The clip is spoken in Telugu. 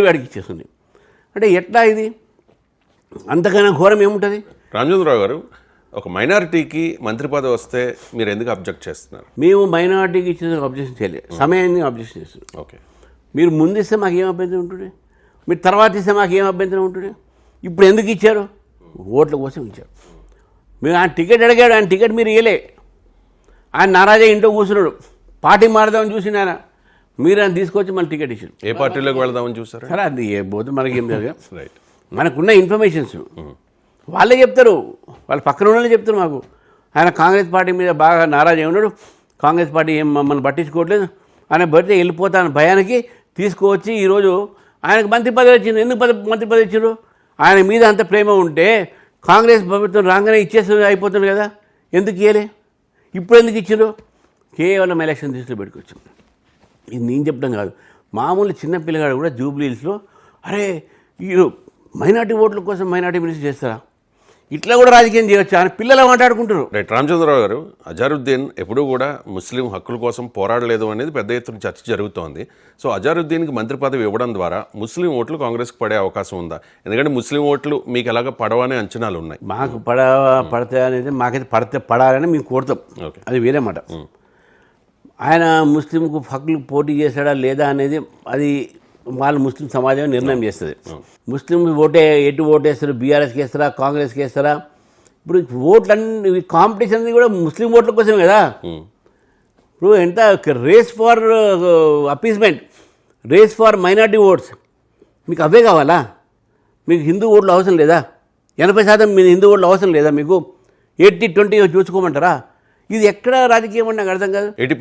వాడికి ఇచ్చేస్తుంది. అంటే ఎట్లా ఇది? అంతకన్నా ఘోరం ఏముంటుంది? రామచంద్రరావు గారు ఒక మైనారిటీకి మంత్రి పదవి వస్తే మీరు ఎందుకు అబ్జెక్ట్ చేస్తున్నారు? మేము మైనారిటీకి ఇచ్చిన అబ్జెక్షన్ చేయలేదు సమయాన్ని అబ్జెక్షన్ చేస్తున్నాం. ఓకే. మీరు ముందు ఇస్తే మాకు ఏం అభ్యంతరం ఉంటుంది? మీరు తర్వాత ఇస్తే మాకు ఏం అభ్యంతరం ఉంటుంది? ఇప్పుడు ఎందుకు ఇచ్చారు? ఓట్ల కోసం ఇచ్చారు. మీరు ఆయన టికెట్ అడిగాడు ఆయన టికెట్ మీరు ఇవ్వలే ఆయన నారాజా ఇంట్లో కూర్చున్నాడు. పార్టీ మారదామని చూసిన ఆయన. మీరు ఆయన తీసుకొచ్చి మళ్ళీ టికెట్ ఇచ్చారు. ఏ పార్టీలోకి వెళదామని చూసారా? సరే అది ఏ పోతే మనకి ఏం తెలియదు రైట్ మనకున్న ఇన్ఫర్మేషన్స్ వాళ్ళే చెప్తారు. వాళ్ళ పక్కన వాళ్ళే చెప్తారు మాకు. ఆయన కాంగ్రెస్ పార్టీ మీద బాగా నారాజ్ అయి ఉన్నాడు. కాంగ్రెస్ పార్టీ ఏం మమ్మల్ని పట్టించుకోవట్లేదు. ఆయన పడితే వెళ్ళిపోతాను భయానికి తీసుకువచ్చి ఈరోజు ఆయనకు మంత్రి పదవి వచ్చింది ఎందుకు పద మంత్రి పదవి ఇచ్చారు ఆయన మీద అంత ప్రేమ ఉంటే కాంగ్రెస్ ప్రభుత్వం రాగానే ఇచ్చేస్తుంది అయిపోతుంది కదా. ఎందుకు ఇయ్యలే? ఇప్పుడు ఎందుకు ఇచ్చారు కేవలం ఎలక్షన్ దృష్టిలో పెట్టుకొచ్చాం. ఇది నేను చెప్పడం కాదు. మామూలు చిన్న పిల్లగాడు కూడా జూబ్లీహిల్స్లో అరే వీరు మైనార్టీ ఓట్ల కోసం మైనార్టీ మినిస్టర్ చేస్తారా? ఇట్లా కూడా రాజకీయం చేయొచ్చా? అని పిల్లలు మాట్లాడుకుంటారు రైట్ రామచంద్రరావు గారు అజారుద్దీన్ ఎప్పుడూ కూడా ముస్లిం హక్కుల కోసం పోరాడలేదు అనేది పెద్ద ఎత్తున చర్చ జరుగుతోంది. సో అజారుద్దీన్కి మంత్రి పదవి ఇవ్వడం ద్వారా ముస్లిం ఓట్లు కాంగ్రెస్కి పడే అవకాశం ఉందా? ఎందుకంటే ముస్లిం ఓట్లు మీకు ఎలాగ పడవనే అంచనాలు ఉన్నాయి. మాకు పడ పడతాయి అనేది మాకైతే పడితే పడాలని మేము కోరుతాం. ఓకే. అది వేరే మాట. ఆయన ముస్లింకు హక్కులు పోటీ చేశాడా లేదా అనేది అది వాళ్ళు ముస్లిం సమాజం నిర్ణయం చేస్తుంది. ముస్లిం ఓటే ఎటు ఓటేస్తారు? బీఆర్ఎస్కి వేస్తారా? కాంగ్రెస్కి వేస్తారా? ఇప్పుడు ఓట్లన్నీ కాంపిటీషన్ అనేది కూడా ముస్లిం ఓట్ల కోసమే కదా. ఇప్పుడు ఎంత race for appeasement race for minority votes మీకు అవే కావాలా? మీకు హిందూ ఓట్లు అవసరం లేదా? ఎనభై శాతం మీ హిందూ ఓట్లు అవసరం లేదా మీకు? ఎయిటీ ట్వంటీ చూసుకోమంటారా? ఇది ఎక్కడ రాజకీయం అంటే నాకు అర్థం కాదు. ఎయిటీ